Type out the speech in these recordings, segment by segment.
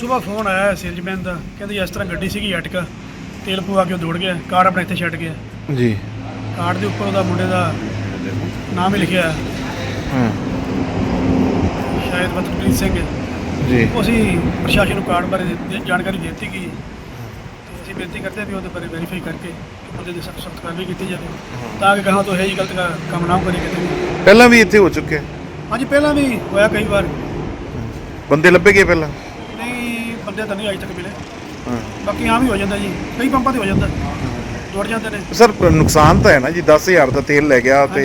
ਸਵੇਰ ਫੋਨ ਆਇਆ ਸੇਲਜ਼ਮੈਨ ਦਾ ਕਹਿੰਦੇ ਇਸ ਤਰ੍ਹਾਂ ਗੱਡੀ ਸੀਗੀ ਅਟਕਾ ਤੇਲ ਪਵਾ ਕੇ ਉਹ ਦੌੜ ਗਿਆ ਕਾਰ ਆਪਣੇ ਇੱਥੇ ਛੱਡ ਗਿਆ। ਜੀ। ਕਾਰ ਦੇ ਉੱਪਰ ਉਹਦਾ ਮੁੰਡੇ ਦਾ ਨਾਮ ਹੀ ਲਿਖਿਆ। ਹੈ, ਹਾਂ ਸ਼ਾਇਦ ਮਤਲਬਪ੍ਰੀਤ ਸਿੰਘ। ਹੈ। ਜੀ। ਉਹ ਅਸੀਂ ਪ੍ਰਸ਼ਾਸਨ ਨੂੰ ਕਾਰਡ ਬਾਰੇ ਦੇ- ਜਾਣਕਾਰੀ ਦੇ ਦਿੱਤੀ ਗਈ। ਹੈ ਤੇ ਅਸੀਂ ਬੇਨਤੀ ਕਰਦੇ ਹਾਂ ਵੀ ਉਹਦੇ ਬਾਰੇ ਵੈਰੀਫਾਈ ਕਰਕੇ ਉਹਦੇ ਦੇ ਸਖਤ ਸਖਤ ਕਾਰਵਾਈ ਕੀਤੀ ਜਾਵੇ। ਤਾਂ ਕਿ ਕਹਾਂ ਤੋਂ ਇਹ ਜੀ ਗਲਤ ਕਾ- ਕੰਮ ਨਾ ਕਰੇ ਕਿਤੇ ਵੀ। ਪਹਿਲਾਂ ਵੀ ਇੱਥੇ ਹੋ ਚੁੱਕਿਆ ਹਾਂਜੀ ਪਹਿਲਾਂ ਵੀ ਹੋਇਆ ਕਈ ਵਾਰ। ਬੰਦੇ ਲੱਭੇ ਗਏ ਪਹਿਲਾਂ? ਬੰਦੇ ਤਾਂ ਨਹੀਂ ਅਜੇ ਤੱਕ ਮਿਲੇ। ਹਾਂ। ਬਾਕੀ ਆਮ ਹੀ ਹੋ ਜਾਂਦਾ ਜੀ। ਕਈ ਪੰਪਾਂ ਤੇ ਹੋ ਜਾਂਦਾ। ਦੌੜ ਜਾਂਦੇ ਨੇ। ਸਰ ਨੁਕਸਾਨ ਤਾਂ ਹੈ ਨਾ ਜੀ 10000 ਦਾ ਤੇਲ ਲੈ ਗਿਆ ਤੇ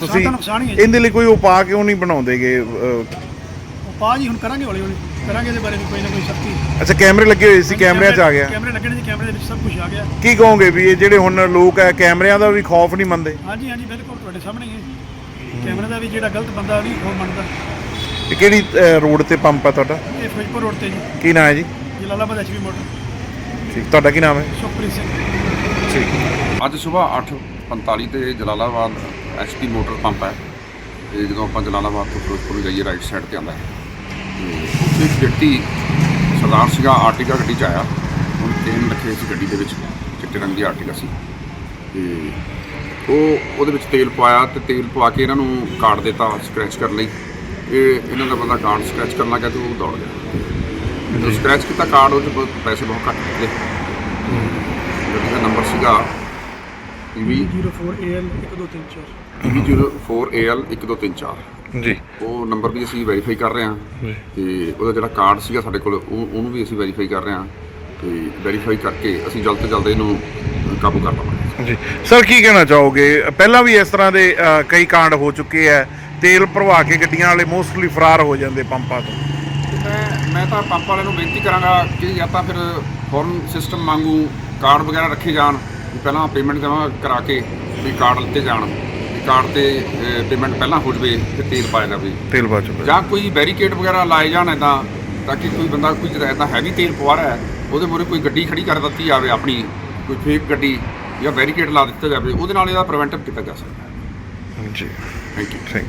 ਤੁਸੀਂ। ਇਹਦੇ ਲਈ ਕੋਈ ਉਪਾਅ ਕਿਉਂ ਨਹੀਂ ਬਣਾਉਂਦੇਗੇ ਅ, ਉਹ ਪਾ ਜੀ ਹੁਣ ਕਰਾਂਗੇ ਹੌਲੀ ਹੌਲੀ। ਕਰਾਂਗੇ ਇਹਦੇ ਬਾਰੇ ਵੀ ਕੋਈ ਨਾ ਕੋਈ ਸਖਤੀ ਅੱਛਾ ਕੈਮਰੇ ਲੱਗੇ ਹੋਏ ਸੀ ਕੈਮਰਿਆਂ 'ਚ ਆ ਗਿਆ। ਕੈਮਰੇ ਲੱਗੇ ਨੇ ਜੀ ਕੈਮਰੇ ਦੇ ਵਿੱਚ ਸਭ ਕੁਝ ਆ ਗਿਆ। ਕੀ ਕਹੋਗੇ ਵੀ ਇਹ ਜਿਹੜੇ ਹੁਣ ਲੋਕ ਹੈ ਕੈਮਰਿਆਂ ਦਾ ਵੀ ਖੌਫ ਨਹੀਂ ਮੰਨਦੇ? ਹਾਂਜੀ ਹਾਂਜੀ ਬਿਲਕੁਲ ਤੁਹਾਡੇ ਸਾਹਮਣੇ ਹੀ ਹੈ। ਕੈਮਰੇ ਦਾ ਵੀ ਜਿਹੜਾ ਗਲਤ ਬੰਦਾ ਨਹੀਂ ਉਹ ਮੰਨਦਾ। ਇਹ ਕਿਹੜੀ ਰੋਡ ਤੇ ਪੰਪ ਹੈ ਤੁਹਾਡਾ? ਇਹ ਫਿਰੋਜ਼ਪੁਰ ਰੋਡ ਤੇ ਜੀ। ਕੀ ਨਾਮ ਹੈ ਜੀ? Jalalabad HP motor. ਠੀਕ ਤੁਹਾਡਾ ਕੀ ਨਾਮ ਹੈ? ਸੁਖਪ੍ਰੀਤ ਸਿੰਘ। ਠੀਕ। ਅੱਜ ਸਵੇਰ 8:45 ਤੇ ਜਲਾਲਾਬਾਦ ਐਚਪੀ ਮੋਟਰ ਪੰਪ ਹੈ। ਤੇ ਜਦੋਂ ਆਪਾਂ ਜਲਾਲਾਬਾਦ ਤੋਂ ਫਿਰੋਜ਼ਪੁਰ ਨੂੰ ਜਾਈਏ ਰਾਈਟ ਸਾਈਡ ਤੇ ਆਉਂਦਾ ਹੈ। ਤੇ ਉੱਥੇ ਇੱਕ ਵਿਅਕਤੀ ਸਰਦਾਰ ਸੀਗਾ ਆਰਟੀਕਾ ਗੱਡੀ 'ਚ ਆਇਆ। ਉਹਨੇ ਤੇਲ ਰੱਖੇ ਸੀ ਗੱਡੀ ਦੇ ਵਿੱਚ ਚਿੱਟੇ ਰੰਗ ਦੀ ਆਰਟੀਕਾ ਸੀ। ਤੇ ਉਹ ਉਹਦੇ ਵਿੱਚ ਤੇਲ ਪਵਾਇਆ ਤੇ ਤੇਲ ਪਵਾ ਕੇ ਇਹਨਾਂ ਨੂੰ ਕਾਰਡ ਦਿੱਤਾ ਸਕ੍ਰੈਚ ਕਰਨ ਲਈ। ਇਹ ਇਹਨਾਂ ਦਾ ਬੰਦਾ ਕਾਰਡ ਸਕ੍ਰੈਚ ਕਰਨ ਲੱਗਾ ਤੇ ਉਹ ਦੌੜ ਗਿਆ। ਜਦੋਂ ਸਕ੍ਰੈਚ ਕੀਤਾ ਕਾਰਡ ਉਹ 'ਚ ਬਹੁਤ ਪੈਸੇ ਬਹੁਤ ਘੱਟ ਨਿਕਲੇ ਗੱਡੀ ਦਾ ਨੰਬਰ ਸੀਗਾ ਵੀ 04AL 1234 04AL 1234 ਜੀ। ਉਹ ਨੰਬਰ ਵੀ ਅਸੀਂ ਵੈਰੀਫਾਈ ਕਰ ਰਹੇ ਹਾਂ ਜੀ। ਤੇ ਉਹਦਾ ਜਿਹੜਾ ਕਾਰਡ ਸੀਗਾ ਸਾਡੇ ਕੋਲ ਉਹ ਉਹਨੂੰ ਵੀ ਅਸੀਂ ਵੈਰੀਫਾਈ ਕਰ ਰਹੇ ਹਾਂ ਤੇ ਵੈਰੀਫਾਈ ਕਰਕੇ ਅਸੀਂ ਜਲਦ ਤੋਂ ਜਲਦ ਇਹਨੂੰ ਕਾਬੂ ਕਰ ਲਵਾਂਗੇ। ਜੀ। ਸਰ ਕੀ ਕਹਿਣਾ ਚਾਹੋਗੇ? ਪਹਿਲਾਂ ਵੀ ਇਸ ਤਰ੍ਹਾਂ ਦੇ ਕਈ ਕਾਂਡ ਹੋ ਚੁੱਕੇ ਹੈ ਤੇਲ ਭਰਵਾ ਕੇ ਗੱਡੀਆਂ ਵਾਲੇ ਮੋਸਟਲੀ ਫਰਾਰ ਹੋ ਜਾਂਦੇ ਪੰਪਾਂ ਤੋਂ। ਮੈਂ ਮੈਂ ਤਾਂ ਪੰਪ ਵਾਲਿਆਂ ਨੂੰ ਬੇਨਤੀ ਕਰਾਂਗਾ ਕਿ ਜਾਂ ਤਾਂ ਫਿਰ ਫੋਰਨ ਸਿਸਟਮ ਵਾਂਗੂ ਕਾਰਡ ਵਗੈਰਾ ਰੱਖੇ ਜਾਣ ਪਹਿਲਾਂ ਪੇਮੈਂਟ ਜਮ੍ਹਾਂ ਕਰਾ ਕੇ ਵੀ ਕਾਰਡ ਲਿੱਤੇ ਜਾਣ ਕਾਰਡ ਤੇ ਪੇਮੈਂਟ ਪਹਿਲਾਂ ਹੋ ਜਵੇ ਤੇ ਤੇਲ ਪਾਇਆ ਜਾਵੇ। ਤੇਲ ਬਚ ਚੁੱਕਾ। ਜਾਂ ਕੋਈ ਬੈਰੀਕੇਡ ਵਗੈਰਾ ਲਾਏ ਜਾਣ ਇੱਦਾਂ ਤਾਂ ਕਿ ਕੋਈ ਬੰਦਾ ਕੋਈ ਜਿਹੜਾ ਇੱਦਾਂ ਹੈਵੀ ਤੇਲ ਪਵਾ ਰਿਹਾ ਉਹਦੇ ਮੂਹਰੇ ਕੋਈ ਗੱਡੀ ਖੜੀ ਕਰ ਦਿੱਤੀ ਜਾਵੇ ਆਪਣੀ ਕੋਈ ਫੇਕ ਗੱਡੀ ਜਾਂ ਬੈਰੀਕੇਡ ਲਾ ਦਿੱਤਾ ਜਾਵੇ ਉਹਦੇ ਨਾਲ ਇਹਦਾ ਪ੍ਰੀਵੈਂਟਿਵ ਕੀਤਾ ਜਾ ਸਕਦਾ। ਹੈ ਜੀ ਥੈਂਕ ਯੂ ਥੈਂਕ